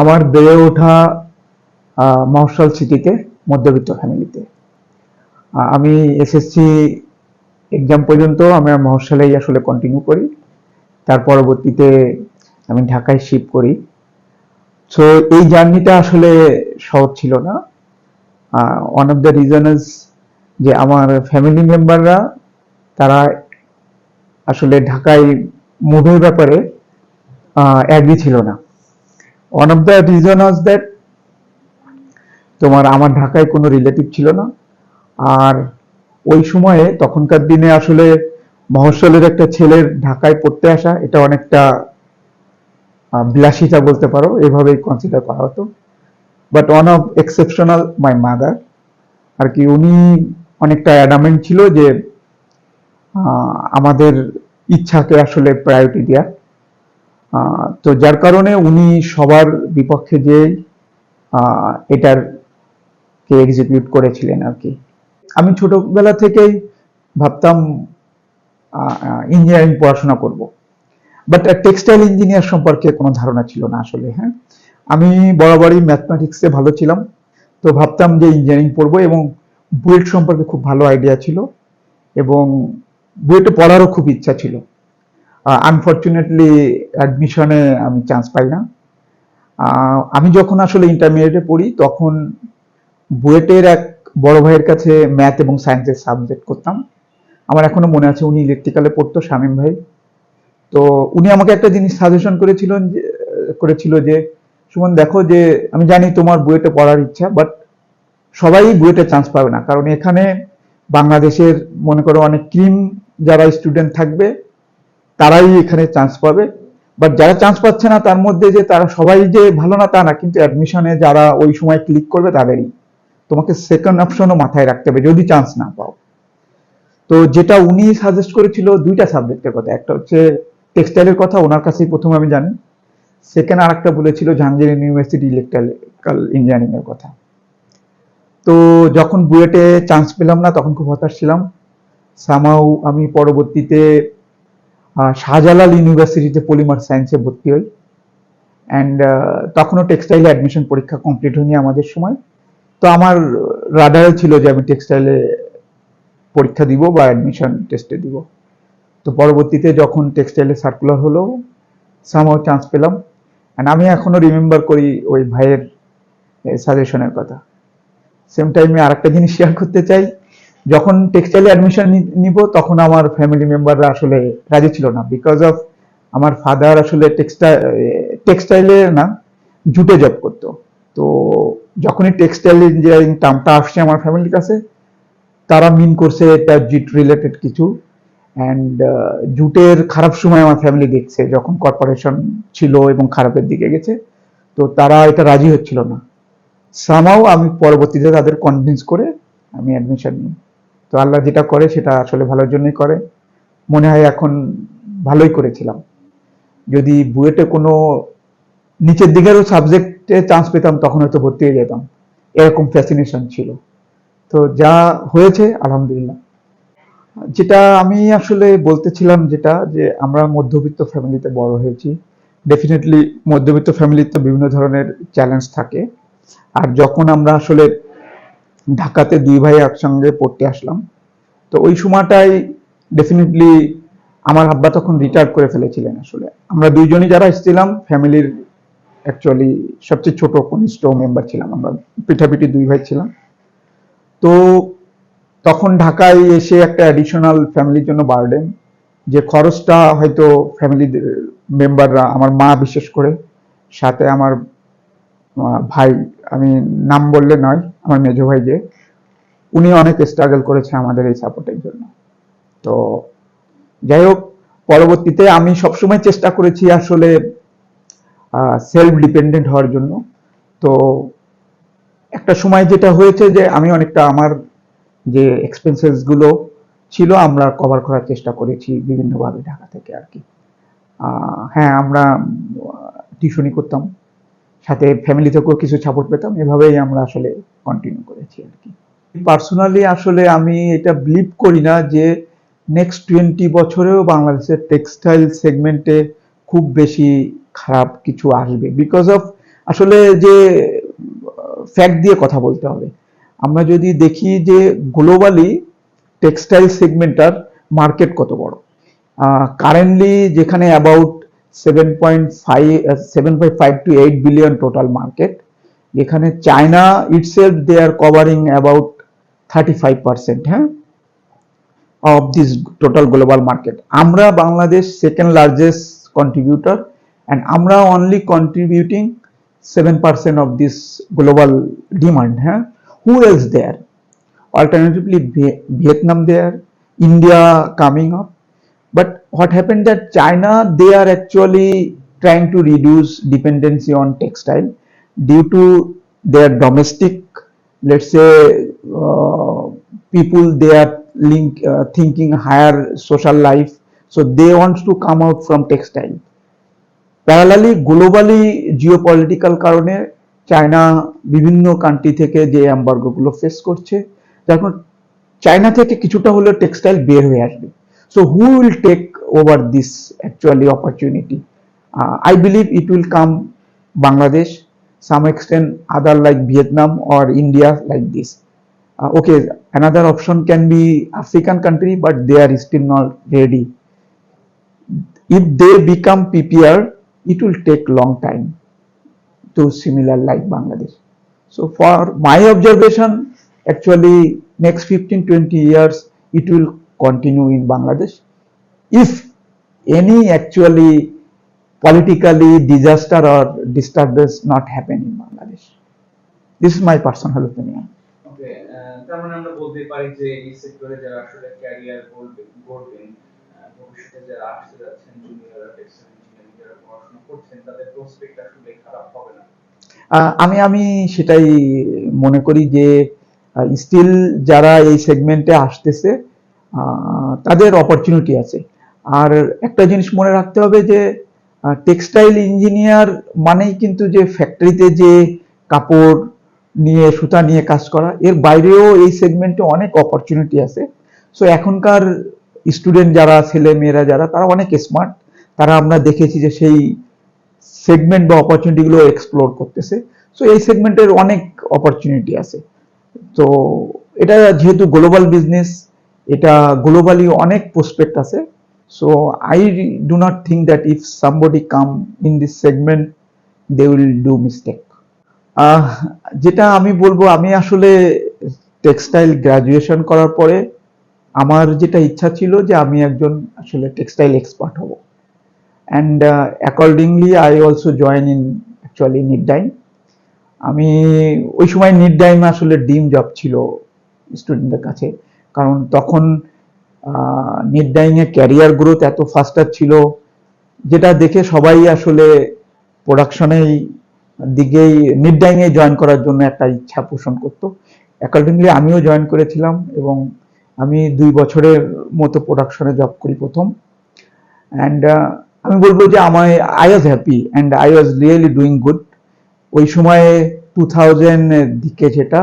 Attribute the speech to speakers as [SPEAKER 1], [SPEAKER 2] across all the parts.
[SPEAKER 1] আমার বেড়ে ওঠা মফস্বল সিটিতে মধ্যবিত্ত ফ্যামিলিতে আমি এসএসসি এক্সাম পর্যন্ত আমি মফস্বলেই আসলে কন্টিনিউ করি। তার পরবর্তীতে আমি ঢাকায় শিফট করি। সো এই জার্নিটা আসলে সহজ ছিল না। One of the reason is যে আমার ফ্যামিলি মেম্বাররা তারা আসলে ঢাকায় মুভের ব্যাপারে অ্যাগ্রি ছিল না। One of the reason was that তোমার আমার ঢাকায় কোনো রিলেটিভ ছিল না। আর ওই সময়ে তখনকার দিনে আসলে মহসলের একটা ছেলের ঢাকায় পড়তে আসা, এটা অনেকটা বিলাসিতা বলতে পারো, এভাবেই কনসিডার করা হতো। But one of exceptional my mother আর কি উনি অনেকটা অ্যাডামেন্ট ছিল যে আমাদের ইচ্ছাকে আসলে প্রায়োরিটি দেওয়া তো যার কারণে উনি সবার বিপক্ষে যে এটার কে এক্সিকিউট করেছিলেন আর কি। আমি ছোটবেলা থেকেই ভাবতাম ইঞ্জিনিয়ারিং পড়াশোনা করব। বাট টেক্সটাইল ইঞ্জিনিয়ার সম্পর্কে কোনো ধারণা ছিল না আসলে হ্যাঁ। আমি বরাবরই ম্যাথমেটিক্সে ভালো ছিলাম, তো ভাবতাম যে ইঞ্জিনিয়ারিং পড়ব এবং বুয়েট সম্পর্কে খুব ভালো আইডিয়া ছিল এবং বুয়েটে পড়ারও খুব ইচ্ছা ছিল। আনফর্চুনেটলি অ্যাডমিশনে আমি চান্স পাই না। আমি যখন আসলে ইন্টারমিডিয়েটে পড়ি, তখন বুয়েটের এক বড় ভাইয়ের কাছে ম্যাথ এবং সায়েন্সের সাবজেক্ট করতাম। আমার এখনও মনে আছে, উনি ইলেকট্রিক্যালে পড়তো, শামীম ভাই। তো উনি আমাকে একটা জিনিস সাজেশন করেছিলেন করেছিল যে, সুমন, দেখো যে, আমি জানি তোমার বুয়েটে পড়ার ইচ্ছা বাট সবাই বুয়েটে চান্স পাবে না। কারণ এখানে বাংলাদেশের, মনে করো, অনেক ক্রিম যারা স্টুডেন্ট থাকবে তারাই এখানে চান্স পাবে। বাট যারা চান্স পাচ্ছে না, তার মধ্যে যে তারা সবাই যে ভালো না, তা না। কিন্তু অ্যাডমিশনে যারা ওই সময় ক্লিক করবে, তাদেরই। তোমাকে সেকেন্ড অপশনও মাথায় রাখতে হবে, যদি চান্স না পাও। তো যেটা উনি সাজেস্ট করেছিল, দুইটা সাবজেক্টের কথা। একটা হচ্ছে টেক্সটাইলের কথা, ওনার কাছেই প্রথমে আমি জানি। সেকেন্ড আর একটা বলেছিল জাহাঙ্গীর ইউনিভার্সিটি ইলেকট্রিক্যাল ইঞ্জিনিয়ারিং এর কথা। তো যখন বুয়েটে চান্স পেলাম না, তখন খুব হতাশ ছিলাম। সামাও আমি পরবর্তীতে শাহজালাল ইউনিভার্সিটিতে পলিমার সায়েন্সে ভর্তি হই। অ্যান্ড তখনও টেক্সটাইলে অ্যাডমিশন পরীক্ষা কমপ্লিট হয়নি আমাদের সময়। তো আমার রাডারে ছিল যে আমি টেক্সটাইলে পরীক্ষা দিব বা অ্যাডমিশন টেস্টে দিব। তো পরবর্তীতে যখন টেক্সটাইলে সার্কুলার হলো সামাও চান্স পেলাম। অ্যান্ড আমি এখনও রিমেম্বার করি ওই ভাইয়ের সাজেশনের কথা। সেম টাইমে আরেকটা জিনিস শেয়ার করতে চাই। যখন টেক্সটাইলে অ্যাডমিশন নিব, তখন আমার ফ্যামিলি মেম্বাররা আসলে রাজি ছিল না। বিকজ অফ আমার ফাদার আসলে টেক্সটাইল টেক্সটাইলে না, জুটে জব করতো। তো যখনই টেক্সটাইল ইঞ্জিনিয়ারিং টার্মটা আসছে আমার ফ্যামিলির কাছে, তারা মিন করছে এটা জিট রিলেটেড কিছু। অ্যান্ড জুটের খারাপ সময় আমার ফ্যামিলি দেখছে, যখন কর্পোরেশন ছিল এবং খারাপের দিকে গেছে। তো তারা এটা রাজি হচ্ছিল না। সামাও আমি পরবর্তীতে তাদের কনভিন্স করে আমি অ্যাডমিশন নিই। তো আল্লাহ যেটা করে সেটা আসলে ভালোর জন্যই করে। মনে হয় এখন ভালোই করেছিলাম। যদি বুয়েটে কোনো নিচের দিকেরও সাবজেক্টে চান্স পেতাম, তখন হয়তো ভর্তি হয়ে যেতাম। এরকম ফ্যাসিনেশন ছিল। তো যা হয়েছে, আলহামদুলিল্লাহ। যেটা আমি আসলে বলতেছিলাম যেটা, যে আমরা মধ্যবিত্ত ফ্যামিলিতে বড় হয়েছি। ডেফিনেটলি মধ্যবিত্ত ফ্যামিলিতে বিভিন্ন ধরনের চ্যালেঞ্জ থাকে। আর যখন আমরা আসলে ঢাকাতে দুই ভাই একসঙ্গে পড়তে আসলাম। তো ওই সময়টাই ডেফিনেটলি আমার আব্বা তখন রিটায়ার করে ফেলেছিলেন আসলে। আমরা দুইজনই যারা এসেছিলাম ফ্যামিলির অ্যাকচুয়ালি সবচেয়ে ছোট কনিষ্ঠ মেম্বার ছিলাম আমরা, পিঠাপিঠি দুই ভাই ছিলাম। তো তখন ঢাকায় এসে একটা অ্যাডিশনাল ফ্যামিলির জন্য বার্ডেন যে খরচটা হয়তো ফ্যামিলি মেম্বাররা আমার মা বিশেষ করে, সাথে আমার ভাই, আমি নাম বললে নয়, আমার মেজো ভাই যে উনি অনেক স্ট্রাগল করেছে আমাদের এই সাপোর্টের জন্য। তো যাই হোক, পরবর্তীতে আমি সবসময় চেষ্টা করেছি আসলে সেলফ ডিপেন্ডেন্ট হওয়ার জন্য। তো একটা সময় যেটা হয়েছে যে আমি অনেকটা আমার যে এক্সপেন্সেসগুলো ছিল, আমরা কভার করার চেষ্টা করেছি বিভিন্নভাবে ঢাকা থেকে আর কি। হ্যাঁ আমরা টিউশনি করতাম। সাথে ফ্যামিলি থেকেও কিছু সাপোর্ট পেতাম, এভাবেই আমরা আসলে কন্টিনিউ করেছি আর কি। পার্সোনালি আসলে আমি এটা বিলিভ করি না যে নেক্সট টোয়েন্টি বছরেও বাংলাদেশের টেক্সটাইল সেগমেন্টে খুব বেশি খারাপ কিছু আসবে। বিকজ অফ আসলে যে ফ্যাক্ট দিয়ে কথা বলতে হবে। আমরা যদি দেখি যে গ্লোবালি টেক্সটাইল সেগমেন্টার মার্কেট কত বড়? কারেন্টলি যেখানে about seven point five seven point five two eight billion total market এখানে China itself they are covering about thirty five percent হ্যাঁ of this total global market আমরা Bangladesh second largest contributor and আমরা only contributing 7% of this global demand হ্যাঁ who else there alternatively Vie- vietnam there india coming up but what happened that china they are actually trying to reduce dependency on textile due to their domestic let's say uh, people they are link uh, thinking higher social life so they want to come out from textile parallelly globally geopolitical কারণে China বিভিন্ন country থেকে যে অ্যাম্বার্গোগুলো face করছে যার কারণে China থেকে কিছুটা হলেও টেক্সটাইল বের হয়ে আসবে So who will take over this actually opportunity? Uh, I believe it will come Bangladesh, some extent other like Vietnam or India like this. Uh, okay, another option can be African country, but they are still not ready. If they become PPR, it will take long time to similar like Bangladesh. So for my observation, actually next 15-20 years, it will continue in bangladesh. If any actually politically disaster or disturbance not happen in bangladesh. This is my personal opinion.
[SPEAKER 2] ওকে তার মানে আমরা বলতে পারি যে এই সেক্টরে যারা আসলে ক্যারিয়ার গড়বেন ভবিষ্যতে যারা আসতে যাচ্ছেন জুনিয়ররা টেক্সটাইল ইঞ্জিনিয়ারিং যারা পড়াশোনা করছেন তাদের প্রসপেক্ট আসলে খারাপ হবে না।
[SPEAKER 1] আমি আমি সেটাই মনে করি যে স্টিল যারা এই সেগমেন্টে আসতেছে তাদের অপরচুনিটি আছে। আর একটা জিনিস মনে রাখতে হবে যে টেক্সটাইল ইঞ্জিনিয়ার মানেই কিন্তু যে ফ্যাক্টরিতে যে কাপড় নিয়ে, সুতা নিয়ে কাজ করা, এর বাইরেও এই সেগমেন্টে অনেক অপরচুনিটি আছে। সো এখনকার স্টুডেন্ট যারা, ছেলে মেয়েরা যারা, তারা অনেক স্মার্ট তারা আমরা দেখেছি যে সেই সেগমেন্ট বা অপরচুনিটিগুলো এক্সপ্লোর করতেছে। সো এই সেগমেন্টের অনেক অপরচুনিটি আছে। তো, এটা যেহেতু গ্লোবাল বিজনেস এটা গ্লোবালি অনেক প্রসপেক্ট আছে। So I do not think that if somebody come in this segment they will do mistake যেটা আমি বলব, আমি আসলে টেক্সটাইল গ্রাজুয়েশন করার পরে আমার যেটা ইচ্ছা ছিল যে আমি একজন আসলে টেক্সটাইল এক্সপার্ট হব। And accordingly I also join in actually need ডাইম আমি, ওই সময় নিড ডাইম আসলে ডিম জব ছিল স্টুডেন্টদের কাছে। কারণ তখন নিড ডাইমে ক্যারিয়ার গ্রোথ এত ফাস্টার ছিল, যেটা দেখে সবাই আসলে প্রোডাকশনেই দিকেই মিড ডাইমে জয়েন করার জন্য একটা ইচ্ছা পোষণ করতো। অ্যাকর্ডিংলি আমিও জয়েন করেছিলাম এবং আমি দুই বছরের মতো প্রোডাকশনে জব করি প্রথম। অ্যান্ড আমি বলব যে আমায় I was happy and I was really doing good ওই সময়ে টু থাউজেন্ডের দিকে যেটা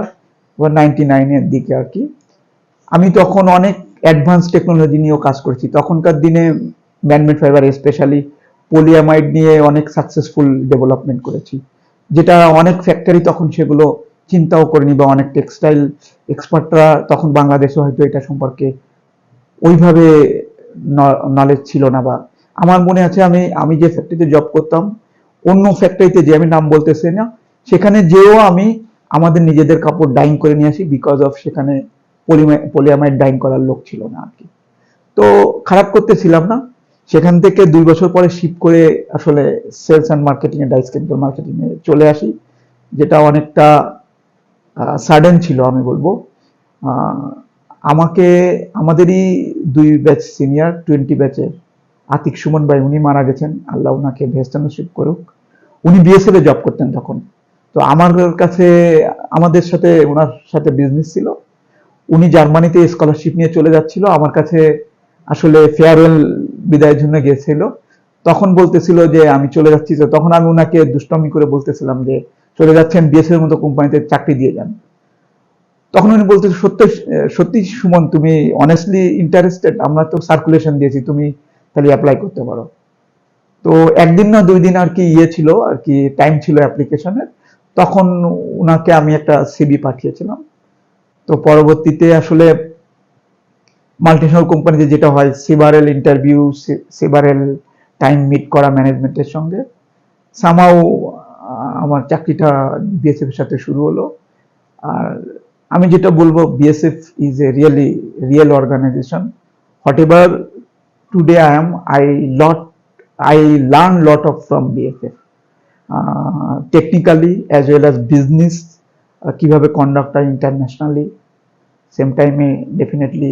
[SPEAKER 1] নাইনটি নাইনের দিকে আর কি। আমি তখন অনেক অ্যাডভান্স টেকনোলজি নিয়েও কাজ করেছি। তখনকার দিনে ম্যানমেড ফাইবার স্পেশালি পোলিয়ামাইড নিয়ে অনেক সাকসেসফুল ডেভেলপমেন্ট করেছি। যেটা অনেক ফ্যাক্টরি তখন সেগুলো চিন্তাও করেনি বা অনেক টেক্সটাইল এক্সপার্টরা তখন বাংলাদেশে হয়তো এটা সম্পর্কে ওইভাবে নলেজ ছিল না বা আমার মনে আছে আমি আমি যে ফ্যাক্টরিতে জব করতাম, অন্য ফ্যাক্টরিতে যে আমি নাম বলতেছি না, সেখানে যেও আমি আমাদের নিজেদের কাপড় ডাইং করে নিয়ে আসি বিকজ অফ সেখানে পলিয়ামাইড ডাইং করার লোক ছিল না আর কি। তো খারাপ করতেছিলাম না। সেখান থেকে দুই বছর পরে শিফট করে আসলে সেলস অ্যান্ড মার্কেটিং এ ডাইস কেমিক্যাল মার্কেটিং এ চলে আসি, যেটা অনেকটা সাডেন ছিল আমি বলব। আমাকে, আমাদেরই দুই ব্যাচ সিনিয়র টোয়েন্টি ব্যাচের আতিক সুমন ভাই উনি মারা গেছেন। আল্লাহ ওনাকে ভেস্ট নসিব করুক। উনি বিএসএফ জব করতেন তখন। তো আমার কাছে, আমাদের সাথে ওনার সাথে বিজনেস ছিল। উনি জার্মানিতে স্কলারশিপ নিয়ে চলে যাচ্ছিল, আমার কাছে আসলে ফেয়ারওয়েল বিদায়ের জন্য গিয়েছিল। তখন বলতেছিল যে, আমি চলে যাচ্ছি। তো তখন আমি ওনাকে দুষ্টমি করে বলতেছিলাম যে, চলে যাচ্ছেন বিএসএফ এর মতো কোম্পানিতে চাকরি দিয়ে যান। তখন উনি বলতে সত্যি সত্যি সুমন, তুমি অনেস্টলি ইন্টারেস্টেড আমরা তো সার্কুলেশন দিয়েছি, তুমি তাহলে অ্যাপ্লাই করতে পারো। তো একদিন না দুই দিন আর কি ইয়ে ছিল, আর কি টাইম ছিল অ্যাপ্লিকেশনের তখন উনাকে আমি একটা সিবি পাঠিয়েছিলাম। তো পরবর্তীতে আসলে মাল্টিনেশনাল কোম্পানিতে যেটা হয় several interview several time meet করা ম্যানেজমেন্টের সঙ্গে। সামাও আমার চাকরিটা বিএসএফ এর সাথে শুরু হলো। আর আমি যেটা বলব BSF is a really real organization whatever today I am I lot I learn lot of from BSF technically as well as business কীভাবে কন্ডাক্ট হয় ইন্টারন্যাশনালি সেম টাইমে ডেফিনেটলি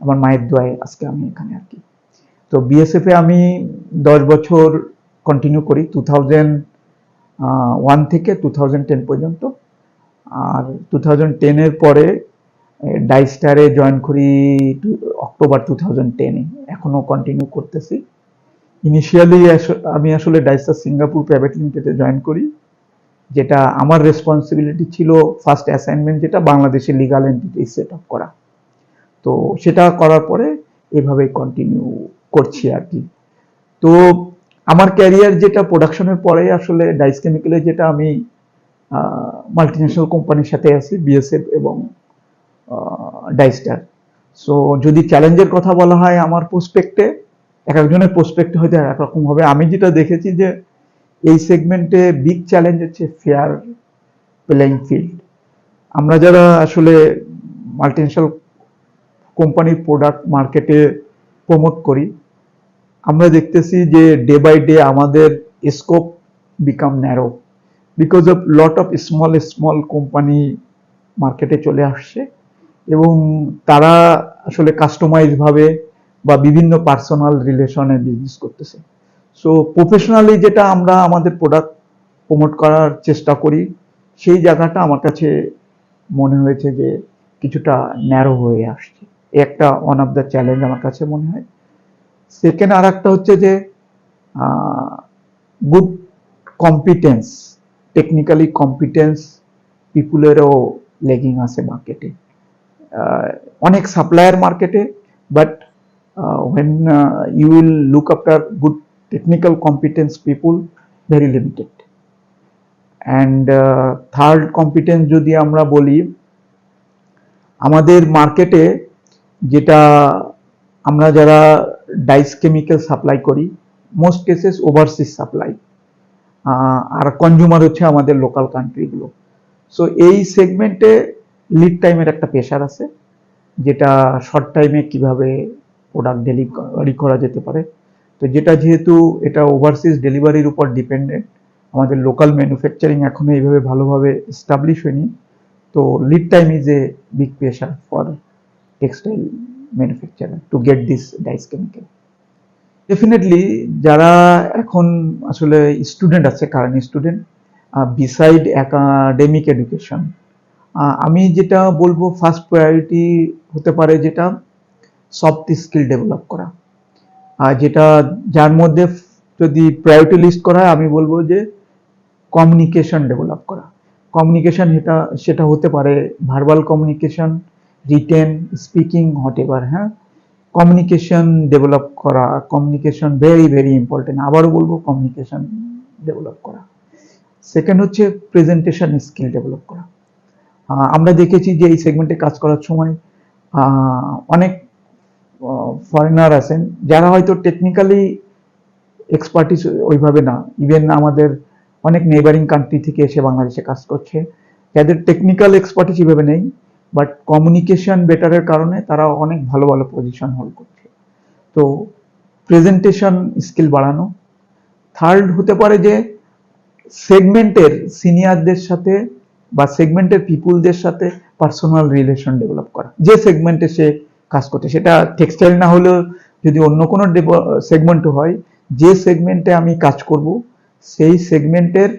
[SPEAKER 1] আমার মায়ের দোয়ায় আজকে আমি এখানে আর কি তো বিএসএফ আমি দশ বছর কন্টিনিউ করি টু থাউজেন্ড ওয়ান থেকে টু থাউজেন্ড টেন পর্যন্ত। আর টু থাউজেন্ড টেনের পরে ডাইস্টারে জয়েন করি অক্টোবর টু থাউজেন্ড টেনে এখনও কন্টিনিউ করতেছি। ইনিশিয়ালি আমি আসলে ডাইস্টার সিঙ্গাপুর প্রাইভেট লিমিটেডে জয়েন করি। যেটা আমার রেসপন্সিবিলিটি ছিল ফার্স্ট অ্যাসাইনমেন্ট যেটা বাংলাদেশের লিগাল এন্টিটি সেট আপ করা। তো সেটা করার পরে এভাবেই কন্টিনিউ করছি আর কি। তো আমার ক্যারিয়ার যেটা প্রোডাকশনের পরে আসলে ডাইস কেমিক্যালে যেটা আমি মাল্টিন্যাশনাল কোম্পানির সাথে আছি বিএসএফ এবং ডাইস্টার সো যদি চ্যালেঞ্জের কথা বলা হয় আমার প্রসপেক্টে এক একজনের প্রসপেক্ট হয়তো একরকম হবে আমি যেটা দেখেছি যে এই সেগমেন্টে বিগ চ্যালেঞ্জ হচ্ছে ফেয়ার প্লেইং ফিল্ড আমরা যারা আসলে মাল্টিনেশনাল কোম্পানির প্রোডাক্ট মার্কেটে প্রমোট করি, আমরা দেখতেছি যে ডে বাই ডে আমাদের scope become narrow because of lot of small small company মার্কেটে চলে আসছে এবং তারা আসলে কাস্টমাইজ ভাবে বা বিভিন্ন পার্সোনাল রিলেশনে বিজনেস করতেছে। সো প্রফেশনালি যেটা আমরা আমাদের প্রোডাক্ট প্রমোট করার চেষ্টা করি সেই জায়গাটা আমার কাছে মনে হয়েছে যে কিছুটা ন্যারো হয়ে আসছে। একটা ওয়ান অফ দ্য চ্যালেঞ্জ আমার কাছে মনে হয়। সেকেন্ড আর একটা হচ্ছে যে গুড কম্পিটেন্স টেকনিক্যালি কম্পিটেন্স পিপুলেরও লেগিং আছে মার্কেটে অনেক সাপ্লায়ার মার্কেটে but uh, you will look after good technical competence people very limited. Uh, third competence যদি আমরা বলি আমাদের মার্কেটে যেটা আমরা যারা ডাইস কেমিক্যাল সাপ্লাই করি মোস্ট কেসেস ওভারসিজ সাপ্লাই আর কনজিউমার হচ্ছে আমাদের লোকাল কান্ট্রিগুলো সো এই সেগমেন্টে লিড টাইমের একটা প্রেশার আছে যেটা শর্ট টাইমে কীভাবে প্রোডাক্ট ডেলিভারি করা যেতে পারে। তো যেটা যেহেতু এটা ওভারসিজ ডেলিভারির উপর ডিপেন্ডেন্ট আমাদের লোকাল ম্যানুফ্যাকচারিং এখনও এইভাবে ভালোভাবে এস্টাবলিশ হয়নি। তো lead time is a big pressure for textile manufacturer to get this dyes chemical definitely যারা এখন আসলে স্টুডেন্ট আছে current student beside academic education আমি যেটা বলব ফার্স্ট প্রায়োরিটি হতে পারে যেটা সফট স্কিল ডেভেলপ করা। আর যেটা যার মধ্যে যদি প্রায়োরিটি লিস্ট করা হয়, আমি বলব যে কমিউনিকেশন ডেভেলপ করা। কমিউনিকেশন এটা, সেটা হতে পারে verbal communication written speaking whatever হ্যাঁ? কমিউনিকেশন ডেভেলপ করা কমিউনিকেশন ভেরি ভেরি ইম্পর্টেন্ট আবারও বলব কমিউনিকেশন ডেভেলপ করা। সেকেন্ড হচ্ছে প্রেজেন্টেশন স্কিল ডেভেলপ করা। আমরা দেখেছি যে এই সেগমেন্টে কাজ করার সময় অনেক ফরেনার আছেন, যারা হয়তো টেকনিক্যালি এক্সপার্টিস ওইভাবে না। ইভেন আমাদের অনেক নেবারিং কান্ট্রি থেকে এসে বাংলাদেশে কাজ করছে। যাদের টেকনিক্যাল এক্সপার্টিস এইভাবে নেই বাট কমিউনিকেশন বেটারের কারণে তারা অনেক ভালো ভালো পজিশন হোল্ড করছে। তো প্রেজেন্টেশন স্কিল বাড়ানো। থার্ড হতে পারে যে সেগমেন্টের সিনিয়রদের সাথে বা সেগমেন্টের পিপুলদের সাথে পার্সোনাল রিলেশন ডেভেলপ করা। যে সেগমেন্টে সে কাজ করছে। সেটা টেক্সটাইল না হলেও যদি অন্য কোনো সেগমেন্ট হয়, যে সেগমেন্টে আমি কাজ করব, সেই সেগমেন্টের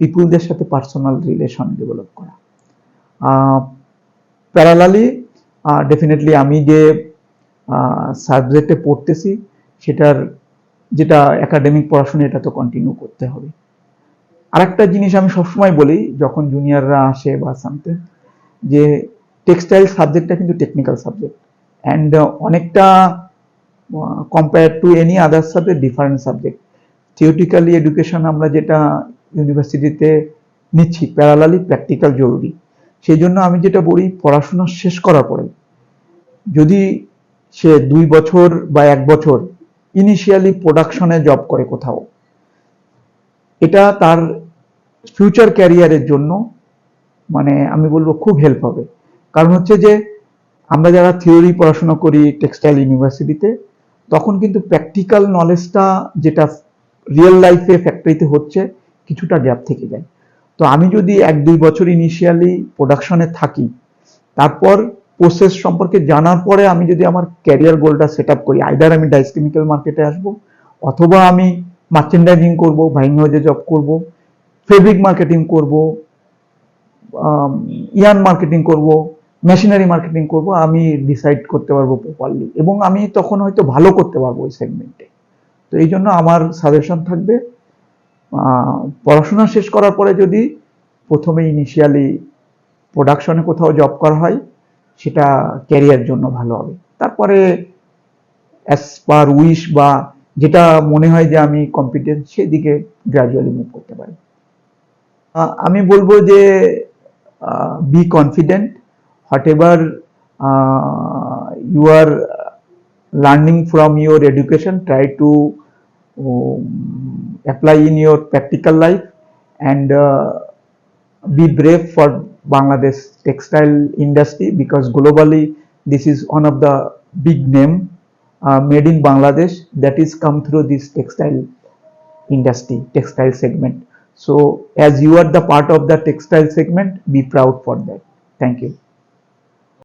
[SPEAKER 1] পিপুলদের সাথে পার্সোনাল রিলেশন ডেভেলপ করা। প্যারালালি ডেফিনেটলি আমি যে সাবজেক্টে পড়তেছি, সেটার যেটা একাডেমিক পড়াশোনা, এটা তো কন্টিনিউ করতে হবে। আরেকটা জিনিস আমি সবসময় বলি, যখন জুনিয়ররা আসে বা সামথিং যে টেক্সটাইল সাবজেক্টটা কিন্তু টেকনিক্যাল সাবজেক্ট অ্যান্ড অনেকটা compare to any other subject different subject theoretically education আমরা যেটা ইউনিভার্সিটিতে নিচ্ছি প্যারালালি প্র্যাকটিক্যাল জরুরি। সেই জন্য আমি যেটা বলি, পড়াশোনা শেষ করার পরে, যদি সে দুই বছর বা এক বছর ইনিশিয়ালি প্রোডাকশনে জব করে কোথাও, এটা তার ফিউচার ক্যারিয়ারের জন্য মানে আমি বলব খুব হেল্প হবে। কারণ হচ্ছে যে আমরা যারা থিওরি পড়াশোনা করি টেক্সটাইল ইউনিভার্সিটিতে তখন কিন্তু প্র্যাকটিক্যাল নলেজটা যেটা রিয়েল লাইফে ফ্যাক্টরিতে হচ্ছে, কিছুটা গ্যাপ থেকে যায়। তো আমি যদি এক দুই বছর ইনিশিয়ালি প্রোডাকশনে থাকি, তারপর প্রসেস সম্পর্কে জানার পরে আমি যদি আমার ক্যারিয়ার গোলটা সেট আপ করি আইদার আমি ডাইস কেমিক্যাল মার্কেটে আসব, অথবা আমি মার্চেন্ডাইজিং করব বাইং হাউজে জব করব ফেব্রিক মার্কেটিং করব ইয়ান মার্কেটিং করব মেশিনারি মার্কেটিং করব, আমি ডিসাইড করতে পারব প্রপারলি এবং আমি তখন হয়তো ভালো করতে পারব ওই সেগমেন্টে তো এই জন্য আমার সাজেশন থাকবে পড়াশোনা শেষ করার পরে যদি প্রথমে ইনিশিয়ালি প্রোডাকশনে কোথাও জব করা হয়, সেটা ক্যারিয়ার জন্য ভালো হবে। তারপরে অ্যাজ পার উইশ বা যেটা মনে হয় যে আমি কম্পিটেন্স সেদিকে গ্রাজুয়ালি মুভ করতে পারি। আমি বলব যে be confident whatever uh, you are learning from your education, try to um, apply in your practical life and uh, be brave for Bangladesh textile industry because globally this is one of the big name uh, made in Bangladesh that is come through this textile industry, textile segment. So as you are the part of the textile segment, be proud for that. Thank you.